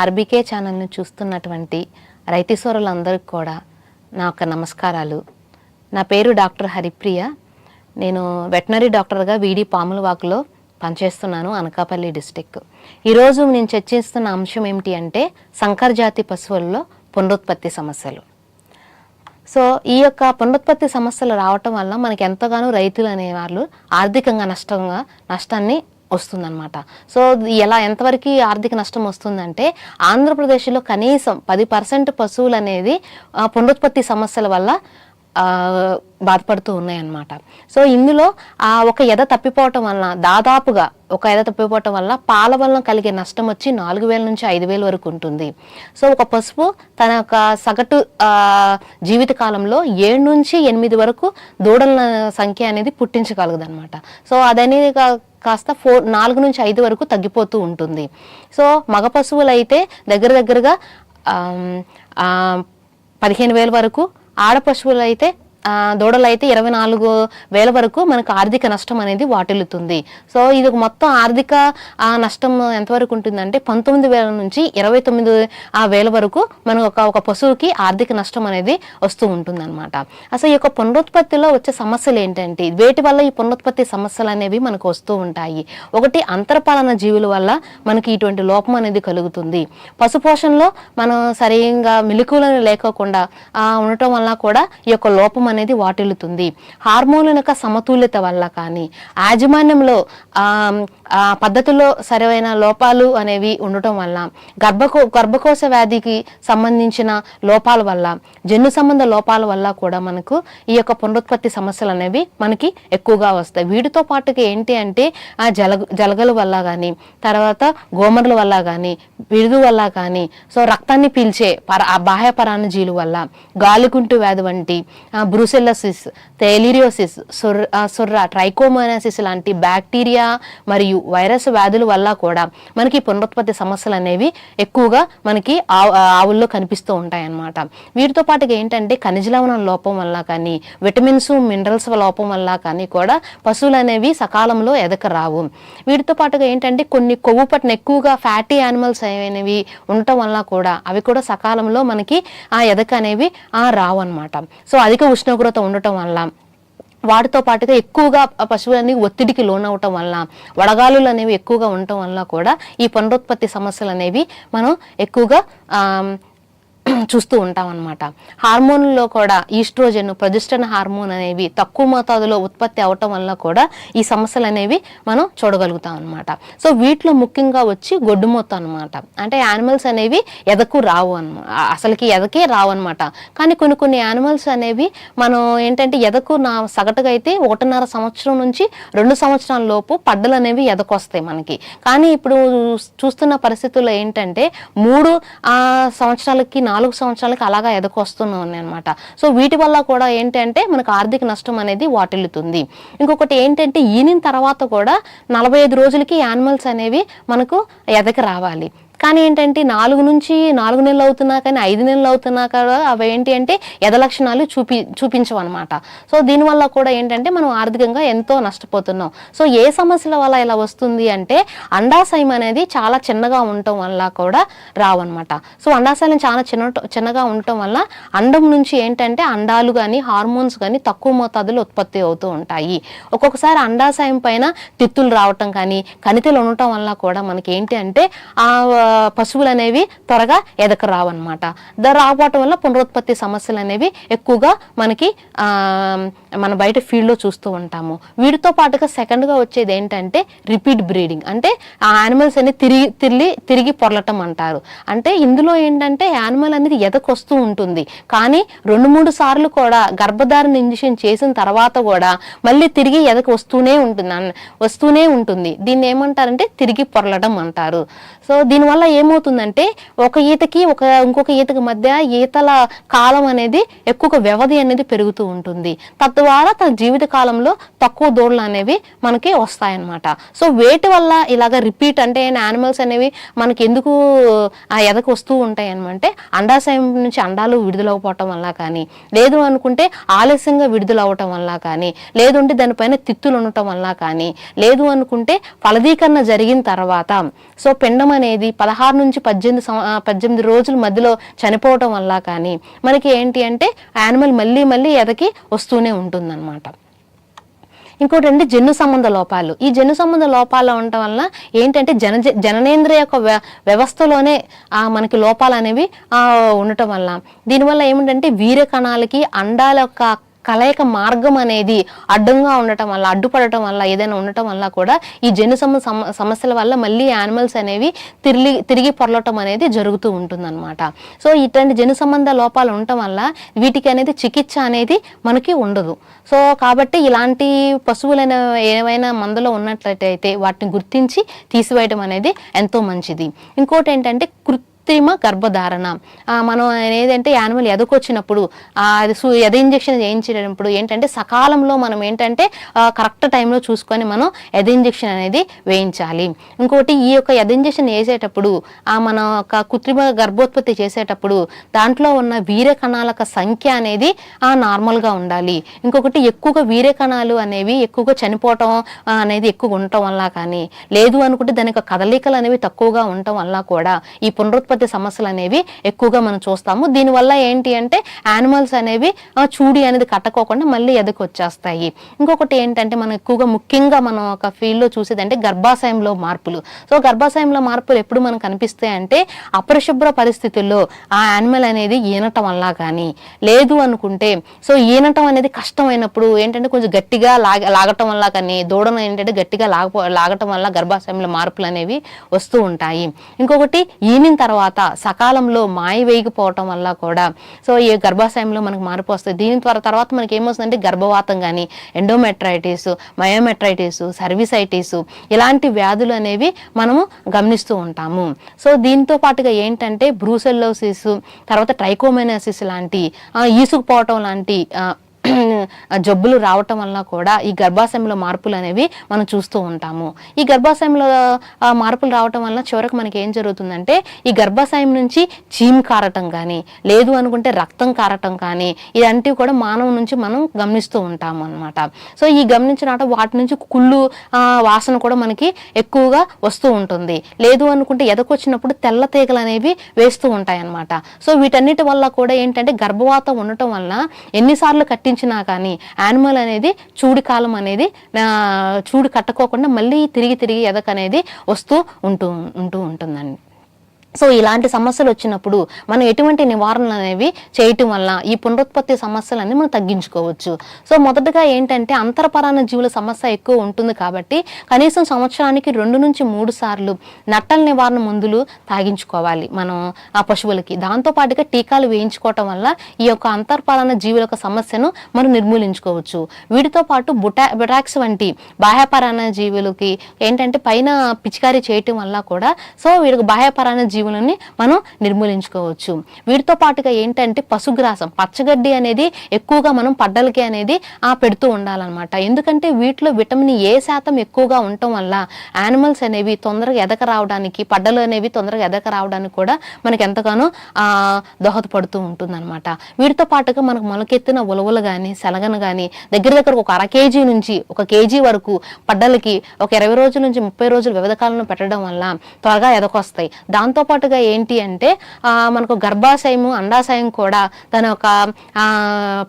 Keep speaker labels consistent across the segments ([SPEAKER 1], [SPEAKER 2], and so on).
[SPEAKER 1] RBK ఛానల్ను చూస్తున్నటువంటి రైతీశ్వరులందరికీ కూడా నా యొక్క నమస్కారాలు. నా పేరు డాక్టర్ హరిప్రియ. నేను వెటనరీ డాక్టర్గా వీడి పాములవాకులో పనిచేస్తున్నాను అనకాపల్లి డిస్టిక్. ఈరోజు నేను చర్చిస్తున్న అంశం ఏమిటి అంటే సంకర్ జాతి పశువుల్లో పునరుత్పత్తి సమస్యలు. సో ఈ యొక్క పునరుత్పత్తి సమస్యలు రావటం వల్ల మనకి ఎంతగానో రైతులు అనేవాళ్ళు ఆర్థికంగా నష్టంగా నష్టాన్ని వస్తుందన్నమాట. సో ఎలా ఎంతవరకు ఆర్థిక నష్టం వస్తుందంటే ఆంధ్రప్రదేశ్లో కనీసం పది పర్సెంట్ పశువులు అనేది పునరుత్పత్తి సమస్యల వల్ల బాధపడుతూ ఉన్నాయన్నమాట. సో ఇందులో ఆ ఒక ఎద తప్పిపోవటం వలన దాదాపుగా ఒక ఎద తప్పిపోవటం వల్ల పాల వలన కలిగే నష్టం వచ్చి నాలుగు వేల నుంచి ఐదు వేల వరకు ఉంటుంది. సో ఒక పసుపు తన యొక్క సగటు జీవితకాలంలో జీవిత కాలంలో ఏడు నుంచి ఎనిమిది వరకు దూడల సంఖ్య అనేది పుట్టించగలదు అనమాట సో అదనేది కాస్త ఫోర్ నాలుగు నుంచి ఐదు వరకు తగ్గిపోతూ ఉంటుంది. సో మగ పశువులు అయితే దగ్గర దగ్గరగా పదిహేను వేల వరకు ఆడ పశువులు అయితే దూడలు అయితే ఇరవై నాలుగు వేల వరకు మనకు ఆర్థిక నష్టం అనేది వాటిల్లుతుంది. సో ఇది ఒక మొత్తం ఆర్థిక నష్టం ఎంతవరకు ఉంటుందంటే పంతొమ్మిది వేల నుంచి ఇరవై తొమ్మిది ఆ వేల వరకు మనకు ఒక ఒక పశువుకి ఆర్థిక నష్టం అనేది వస్తూ ఉంటుంది అనమాట అసలు ఈ యొక్క పునరుత్పత్తిలో వచ్చే సమస్యలు ఏంటంటే వేటి వల్ల ఈ పునరుత్పత్తి సమస్యలు అనేవి మనకు వస్తూ ఉంటాయి. ఒకటి అంతరపాలన జీవుల వల్ల మనకి ఇటువంటి లోపం అనేది కలుగుతుంది. పశుపోషణలో మనం సరిగా మెలకువలను లేకోకుండా ఉండటం వల్ల కూడా ఈ యొక్క లోపం అనేది వాటిల్లుతుంది. హార్మోన్ల యొక్క సమతుల్యత వల్ల కానీ యాజమాన్యంలో పద్ధతిలో సరైన లోపాలు అనేవి ఉండటం వల్ల గర్భకో గర్భకోశ వ్యాధికి సంబంధించిన లోపాల వల్ల జన్యు సంబంధ లోపాల వల్ల కూడా మనకు ఈ యొక్క పునరుత్పత్తి సమస్యలు అనేవి మనకి ఎక్కువగా వస్తాయి. వీటితో పాటుగా ఏంటి అంటే ఆ జల జలగల వల్ల కానీ తర్వాత గోమర్ల వల్ల కానీ బిరుదు వల్ల కానీ సో రక్తాన్ని పీల్చే పర ఆ బాహ్య పరాన్నజీలు వల్ల గాలికుంటు వ్యాధి వంటి ఆ, బ్రూసెల్లసిస్ తేలిరియోసిస్ సుర్ సొర్ర సుర్ర ట్రైకోమోనాసిస్ లాంటి బ్యాక్టీరియా మరియు వైరస్ వ్యాధుల వల్ల కూడా మనకి పునరుత్పత్తి సమస్యలు అనేవి ఎక్కువగా మనకి ఆవు- ఆవుల్లో కనిపిస్తూ ఉంటాయి అన్నమాట వీటితో పాటుగా ఏంటంటే ఖనిజ లవణం లోపం వల్ల కానీ విటమిన్స్ మినరల్స్ లోపం వల్ల కానీ కూడా పశువులు అనేవి సకాలంలో ఎదక రావు వీటితో పాటుగా ఏంటంటే కొన్ని కొవ్వు పట్టిన ఎక్కువగా ఫ్యాటీ యానిమల్స్ అనేవి ఉండటం వల్ల కూడా అవి కూడా సకాలంలో మనకి ఆ ఎదక అనేవి రావు అనమాట సో అధిక ఉష్ణోగ్రత ఉండటం వల్ల వాటితో పాటుగా ఎక్కువగా పశువులన్నీ ఒత్తిడికి లోనవటం వల్ల వడగాలులు అనేవి ఎక్కువగా ఉండటం వల్ల కూడా ఈ పునరుత్పత్తి సమస్యలు అనేవి మనం ఎక్కువగా చూస్తూ ఉంటాం అనమాట హార్మోన్లో కూడా ఈస్ట్రోజన్ ప్రొజెస్టన్ హార్మోన్ అనేవి తక్కువ మోతాదులో ఉత్పత్తి అవటం వల్ల కూడా ఈ సమస్యలు అనేవి మనం చూడగలుగుతాం అనమాట సో వీటిలో ముఖ్యంగా వచ్చి గొడ్డు మొత్తం అనమాట అంటే యానిమల్స్ అనేవి ఎదకు రావు అనమాట అసలుకి ఎదకే రావు అనమాట కానీ కొన్ని కొన్ని యానిమల్స్ అనేవి మనం ఏంటంటే ఎదకు నా సగటుగా అయితే ఒకటిన్నర సంవత్సరం నుంచి రెండు సంవత్సరాల లోపు పడ్డలు అనేవి ఎదకొస్తాయి మనకి. కానీ ఇప్పుడు చూస్తున్న పరిస్థితుల్లో ఏంటంటే మూడు సంవత్సరాలకి నాలుగు సంవత్సరాలకి అలాగా ఎదకొస్తూనే అనమాట సో వీటి వల్ల కూడా ఏంటంటే మనకు ఆర్థిక నష్టం అనేది వాటిల్లుతుంది. ఇంకొకటి ఏంటంటే ఈనిన తర్వాత కూడా నలభై ఐదు రోజులకి యానిమల్స్ అనేవి మనకు ఎదక రావాలి. కానీ ఏంటంటే నాలుగు నుంచి నాలుగు నెలలు అవుతున్నా కానీ ఐదు నెలలు అవుతున్నా కూడా అవి ఏంటి అంటే ఎద లక్షణాలు చూపి చూపించవు అనమాట సో దీనివల్ల కూడా ఏంటంటే మనం ఆర్థికంగా ఎంతో నష్టపోతున్నాం. సో ఏ సమస్యల వల్ల ఇలా వస్తుంది అంటే అండాశయం అనేది చాలా చిన్నగా ఉండటం వల్ల కూడా రావన్నమాట. సో అండాశయం చాలా చిన్న చిన్నగా ఉండటం వల్ల అండం నుంచి ఏంటంటే అండాలు కానీ హార్మోన్స్ కానీ తక్కువ మోతాదులో ఉత్పత్తి అవుతూ ఉంటాయి. ఒక్కొక్కసారి అండాశయం పైన తిత్తులు రావటం కానీ కణితలు ఉండటం వల్ల కూడా మనకి ఏంటి అంటే ఆ, పశువులు అనేవి త్వరగా ఎదక రావన్నమాట ద రావటం వల్ల పునరుత్పత్తి సమస్యలు అనేవి ఎక్కువగా మనకి మన బయట ఫీల్డ్లో చూస్తూ ఉంటాము. వీటితో పాటుగా సెకండ్గా వచ్చేది ఏంటంటే రిపీట్ బ్రీడింగ్. అంటే ఆ యానిమల్స్ అనేది తిరిగి తిరిగి తిరిగి పొరలటం అంటారు. అంటే ఇందులో ఏంటంటే యానిమల్ అనేది ఎదకొస్తూ ఉంటుంది. కానీ రెండు మూడు సార్లు కూడా గర్భధారణ ఇంజక్షన్ చేసిన తర్వాత కూడా మళ్ళీ తిరిగి ఎదకు వస్తూనే ఉంటుంది వస్తూనే ఉంటుంది. దీన్ని ఏమంటారంటే తిరిగి పొరలడం అంటారు. సో దీనివల్ల ఏమవుతుందంటే ఒక ఈతకి ఒక ఇంకొక ఈతకి మధ్య ఈతల కాలం అనేది ఎక్కువ వ్యవధి అనేది పెరుగుతూ ఉంటుంది. తద్వారా తన జీవిత కాలంలో తక్కువ దూడలు అనేవి మనకి వస్తాయన్నమాట. సో వేటి వల్ల ఇలాగ రిపీట్ అంటే యానిమల్స్ అనేవి మనకి ఎందుకు ఆ ఎదకు వస్తూ ఉంటాయి అనమంటే అండాశయం నుంచి అండాలు విడుదలవ్వటం వల్ల కానీ లేదు అనుకుంటే ఆలస్యంగా విడుదలవ్వటం వల్ల కానీ లేదంటే దానిపైన తిత్తులు ఉండటం వల్ల కానీ లేదు అనుకుంటే ఫలదీకరణ జరిగిన తర్వాత సో పిండం అనేది పదహారు నుంచి పద్దెనిమిది సం- పద్దెనిమిది రోజుల మధ్యలో చనిపోవటం వల్ల కానీ మనకి ఏంటి అంటే యానిమల్ మళ్ళీ మళ్ళీ ఎదకి వస్తూనే ఉంటుందన్నమాట. ఇంకోటి అంటే జన్ను సంబంధ లోపాలు. ఈ జన్ను సంబంధ లోపాలు ఉండటం వల్ల ఏంటంటే జన జననేంద్రియ యొక్క వ్య- వ్యవస్థలోనే మనకి లోపాలు అనేవి ఉండటం వల్ల దీనివల్ల ఏమిటంటే వీర్య కణాలకి అండాల యొక్క కలయిక మార్గం అనేది అడ్డంగా ఉండటం వల్ల అడ్డుపడటం వల్ల ఏదైనా ఉండటం వల్ల కూడా ఈ జన్యు సమ సమస్యల వల్ల మళ్ళీ యానిమల్స్ అనేవి తిరిగి తిరిగి పొరలటం అనేది జరుగుతూ ఉంటుందన్నమాట. సో ఇట్లాంటి జన్యు సంబంధ లోపాలు ఉండటం వల్ల వీటికి అనేది చికిత్స అనేది మనకి ఉండదు. సో కాబట్టి ఇలాంటి పశువులైన ఏవైనా మందులో ఉన్నట్లయితే వాటిని గుర్తించి తీసివేయడం అనేది ఎంతో మంచిది. ఇంకోటి ఏంటంటే కృత్రిమ గర్భధారణ. మనం ఏదంటే యానిమల్ ఎదకొచ్చినప్పుడు అది ఎద ఇంజెక్షన్ చేయించినప్పుడు ఏంటంటే సకాలంలో మనం ఏంటంటే కరెక్ట్ టైంలో చూసుకొని మనం ఎద ఇంజెక్షన్ అనేది వేయించాలి. ఇంకోటి ఈ యొక్క ఎద ఇంజెక్షన్ వేసేటప్పుడు ఆ మన ఒక కృత్రిమ గర్భోత్పత్తి చేసేటప్పుడు దాంట్లో ఉన్న వీర్య కణాల సంఖ్య అనేది నార్మల్గా ఉండాలి. ఇంకొకటి ఎక్కువగా వీర్య కణాలు అనేవి ఎక్కువగా చనిపోవటం అనేది ఎక్కువగా ఉండటం వల్ల కానీ లేదు అనుకుంటే దాని యొక్క కదలికలు అనేవి తక్కువగా ఉండటం వల్ల కూడా ఈ పునరుత్పత్తి సమస్యలు అనేవి ఎక్కువగా మనం చూస్తాము. దీనివల్ల ఏంటి అంటే యానిమల్స్ అనేవి ఆ, చూడి అనేది కట్టకోకుండా మళ్ళీ ఎదకొచ్చేస్తాయి ఇంకొకటి ఏంటంటే మనం ఎక్కువగా ముఖ్యంగా మనం ఒక ఫీల్డ్లో చూసేదంటే గర్భాశయంలో మార్పులు. సో గర్భాశయంలో మార్పులు ఎప్పుడు మనకు కనిపిస్తాయి అంటే అపరిశుభ్ర పరిస్థితుల్లో ఆ యానిమల్ అనేది ఈనటం వల్ల కానీ లేదు అనుకుంటే సో ఈనటం అనేది కష్టమైనప్పుడు ఏంటంటే కొంచెం గట్టిగా లాగ లాగటం వల్ల కానీ దూడను ఏంటంటే గట్టిగా లాగ లాగటం వల్ల గర్భాశయంలో మార్పులు అనేవి వస్తూ ఉంటాయి. ఇంకొకటి ఈనిన తర్వాత తర్వాత సకాలంలో మాయ వేయకపోవటం వల్ల కూడా సో ఈ గర్భాశయంలో మనకు మార్పు వస్తుంది. దీని ద్వారా తర్వాత మనకి ఏమొస్తుందంటే గర్భవాతం కానీ ఎండోమెట్రైటిస్ మయోమెట్రైటిస్ సర్వీసైటిస్ ఇలాంటి వ్యాధులు అనేవి మనము గమనిస్తూ ఉంటాము. సో దీంతో పాటుగా ఏంటంటే బ్రూసెల్లోసిస్ తర్వాత ట్రైకోమెనాసిస్ లాంటి ఈసుకుపోవటం లాంటి జబ్బులు రావటం వలన కూడా ఈ గర్భాశయంలో మార్పులు అనేవి మనం చూస్తూ ఉంటాము. ఈ గర్భాశయంలో మార్పులు రావటం వలన చివరకు మనకి ఏం జరుగుతుందంటే ఈ గర్భాశయం నుంచి చీమ్ కారటం కానీ లేదు అనుకుంటే రక్తం కారటం కానీ ఇలాంటివి కూడా మానవ నుంచి మనం గమనిస్తూ ఉంటాము అనమాట సో ఈ గమనించిన వాటి నుంచి కుళ్ళు వాసన కూడా మనకి ఎక్కువగా వస్తూ ఉంటుంది. లేదు అనుకుంటే ఎదకొచ్చినప్పుడు తెల్ల తీగలు అనేవి వేస్తూ ఉంటాయి అన్నమాట సో వీటన్నిటి వల్ల కూడా ఏంటంటే గర్భవాతం ఉండటం వల్ల ఎన్నిసార్లు గుర్తించినా కానీ యానిమల్ అనేది చూడి కాలం అనేది చూడు కట్టుకోకుండా మళ్ళీ తిరిగి తిరిగి ఎదక అనేది వస్తూ ఉంటూ ఉంటూ ఉంటుందండి. సో ఇలాంటి సమస్యలు వచ్చినప్పుడు మనం ఎటువంటి నివారణలు అనేవి చేయటం వల్ల ఈ పునరుత్పత్తి సమస్యలన్నీ మనం తగ్గించుకోవచ్చు. సో మొదటగా ఏంటంటే అంతరపరాణ జీవుల సమస్య ఎక్కువ ఉంటుంది కాబట్టి కనీసం సంవత్సరానికి రెండు నుంచి మూడు సార్లు నట్టల నివారణ మందులు తాగించుకోవాలి మనం ఆ పశువులకి. దాంతోపాటుగా టీకాలు వేయించుకోవటం వల్ల ఈ యొక్క అంతర్పరాణ జీవుల యొక్క సమస్యను మనం నిర్మూలించుకోవచ్చు. వీటితో పాటు బుటా బుటాక్స్ వంటి బాహ్యపరాణ జీవులకి ఏంటంటే పైన పిచికారీ చేయటం వల్ల కూడా సో వీళ్ళకి బాహ్యపరాణ జీవులని మనం నిర్మూలించుకోవచ్చు. వీటితో పాటుగా ఏంటంటే పశుగ్రాసం పచ్చగడ్డి అనేది ఎక్కువగా మనం పడ్డలకి అనేది ఆ పెడుతూ ఉండాలన్నమాట. ఎందుకంటే వీటిలో విటమిన్ ఏ శాతం ఎక్కువగా ఉండటం వల్ల యానిమల్స్ అనేవి తొందరగా ఎదక రావడానికి పడ్డలు అనేవి తొందరగా ఎదక రావడానికి కూడా మనకి ఎంతగానో దోహదపడుతూ ఉంటుందన్నమాట. వీటితో పాటుగా మనకు మొలకెత్తిన ఉలవలు కానీ శనగను కానీ దగ్గర దగ్గర ఒక అర కేజీ నుంచి ఒక కేజీ వరకు పడ్డలకి ఒక ఇరవై రోజుల నుంచి ముప్పై రోజులు వ్యవధకాలను పెట్టడం వల్ల త్వరగా ఎదకొస్తాయి. దాంతో పాటుగా ఏంటి అంటే మనకు గర్భాశయము అండాశయం కూడా తన యొక్క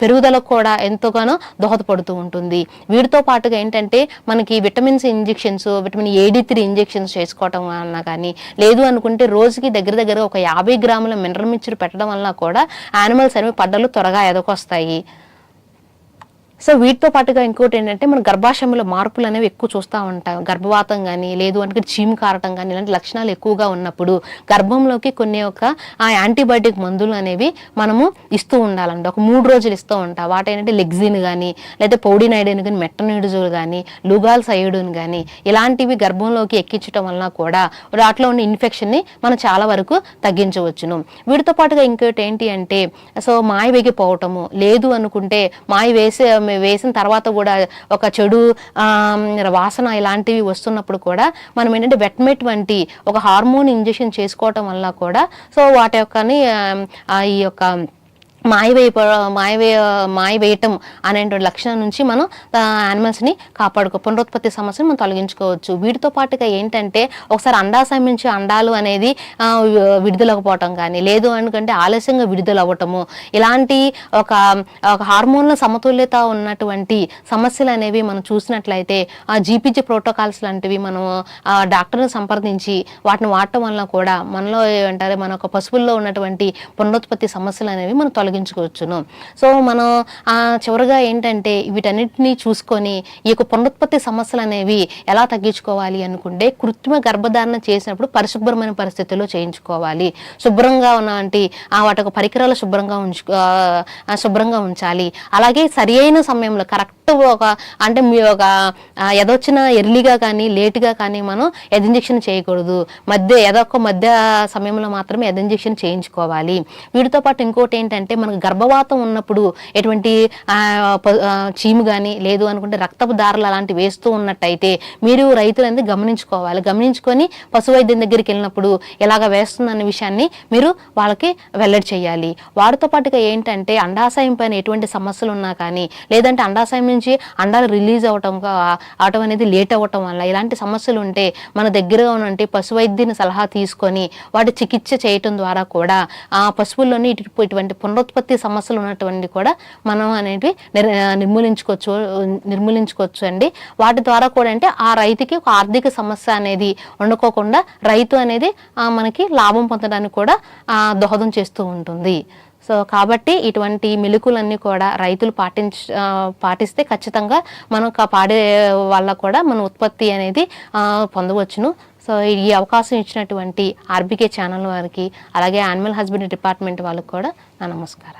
[SPEAKER 1] పెరుగుదలకు కూడా ఎంతగానో దోహదపడుతూ ఉంటుంది. వీటితో పాటుగా ఏంటంటే మనకి vitamins injections vitamin A D three injections చేసుకోవటం వలన కానీ లేదు అనుకుంటే రోజుకి దగ్గర దగ్గర ఒక యాభై గ్రాముల మినరల్ మిక్చర్ పెట్టడం వలన కూడా యానిమల్స్ అనేవి పడ్డలు త్వరగా ఎదకొస్తాయి సో వీటితో పాటుగా ఇంకోటి ఏంటంటే మన గర్భాశయంలో మార్పులు అనేవి ఎక్కువ చూస్తూ ఉంటాం. గర్భవాతం కానీ లేదు అంటే చీమ్ కారటం కానీ ఇలాంటి లక్షణాలు ఎక్కువగా ఉన్నప్పుడు గర్భంలోకి కొన్ని ఒక ఆ యాంటీబయాటిక్ మందులు అనేవి మనము ఇస్తూ ఉండాలండి. ఒక మూడు రోజులు ఇస్తూ ఉంటాం. వాటి ఏంటంటే లెగ్జిన్ కానీ లేదా పౌడినైడిన్ కానీ మెట్టనిడుజోల్ కానీ లుగాల్ సయోడోన్ కానీ ఇలాంటివి గర్భంలోకి ఎక్కించడం వలన కూడా వాటిలో ఉన్న ఇన్ఫెక్షన్ని మనం చాలా వరకు తగ్గించవచ్చును. వీటితో పాటుగా ఇంకోటి ఏంటి అంటే సో మాయ వెగిపోవటము లేదు అనుకుంటే మాయ వేసే వేసిన తర్వాత కూడా ఒక చెడు వాసన ఇలాంటివి వస్తున్నప్పుడు కూడా మనం ఏంటంటే వెట్మెట్ వంటి ఒక హార్మోన్ ఇంజెక్షన్ చేసుకోవటం వల్ల కూడా సో వాటి యొక్కని ఈ యొక్క మాయవేయ మాయవే మాయవేయటం అనేటువంటి లక్షణం నుంచి మనం యానిమల్స్ని కాపాడుకో పునరుత్పత్తి సమస్యను మనం తొలగించుకోవచ్చు. వీటితో పాటుగా ఏంటంటే ఒకసారి అండాశయం నుంచి అండాలు అనేది విడుదలకపోవటం కానీ లేదు అనుకంటే ఆలస్యంగా విడుదల అవ్వటము ఇలాంటి ఒక ఒక హార్మోన్ల సమతుల్యత ఉన్నటువంటి సమస్యలు అనేవి మనం చూసినట్లయితే ఆ జీపీజీ ప్రోటోకాల్స్ లాంటివి మనం డాక్టర్ని సంప్రదించి వాటిని వాడటం వలన కూడా మనలో ఏమంటారు మన ఒక పశువుల్లో ఉన్నటువంటి పునరుత్పత్తి సమస్యలు అనేవి మనం తొలగి తొలగించుకోవచ్చును. సో మనం చివరిగా చివరగా ఏంటంటే వీటన్నిటిని చూసుకొని ఈ యొక్క పునరుత్పత్తి సమస్యలు అనేవి ఎలా తగ్గించుకోవాలి అనుకుంటే కృత్రిమ గర్భధారణ చేసినప్పుడు పరిశుభ్రమైన పరిస్థితుల్లో చేయించుకోవాలి. శుభ్రంగా ఉన్నవంటి ఆ వాటి యొక్క పరికరాలు శుభ్రంగా ఉంచు శుభ్రంగా ఉంచాలి. అలాగే సరి అయిన సమయంలో కరెక్ట్ ఒక అంటే మీ ఒక ఎదొచ్చిన ఎర్లీగా కానీ లేట్గా కానీ మనం ఎద్ ఇంజెక్షన్ చేయకూడదు. మధ్య ఏదో ఒక మధ్య సమయంలో మాత్రమే ఎద ఇంజెక్షన్ చేయించుకోవాలి. వీటితో పాటు ఇంకోటి ఏంటంటే మనకు గర్భవాతం ఉన్నప్పుడు ఎటువంటి ప- చీము కానీ లేదు అనుకుంటే రక్తపు దారులు అలాంటివి వేస్తూ ఉన్నట్టయితే మీరు రైతులు అనేది గమనించుకోవాలి. గమనించుకొని పశువైద్యం దగ్గరికి వెళ్ళినప్పుడు ఇలాగ వేస్తుందన్న విషయాన్ని మీరు వాళ్ళకి వెల్లడి చేయాలి. వాటితో పాటుగా ఏంటంటే అండాశయం పైన ఎటువంటి సమస్యలు ఉన్నా కానీ లేదంటే అండాశయం నుంచి అండాలు రిలీజ్ అవటం కా- అవటం అనేది లేట్ అవ్వటం వల్ల ఇలాంటి సమస్యలు ఉంటే మన దగ్గరగా ఉన్నటువంటి పశు వైద్యుని సలహా తీసుకొని వాటి చికిత్స చేయటం ద్వారా కూడా ఆ పశువుల్లోని ఇటు- ఇటువంటి ఉత్పత్తి సమస్యలు ఉన్నటువంటి కూడా మనం అనేవి నిర్- నిర్మూలించుకోవచ్చు నిర్మూలించుకోవచ్చు అండి. వాటి ద్వారా కూడా అంటే ఆ రైతుకి ఒక ఆర్థిక సమస్య అనేది ఉండకోకుండా రైతు అనేది మనకి లాభం పొందడానికి కూడా దోహదం చేస్తూ ఉంటుంది. సో కాబట్టి ఇటువంటి మెలుకులన్నీ కూడా రైతులు పాటించ పాటిస్తే ఖచ్చితంగా మనం కా- పాడే వల్ల కూడా మన ఉత్పత్తి అనేది పొందవచ్చును. సో ఈ అవకాశం ఇచ్చినటువంటి ఆర్బికే ఛానల్ వారికి అలాగే యానిమల్ హస్బెండరీ డిపార్ట్మెంట్ వాళ్ళకి కూడా నా నమస్కారం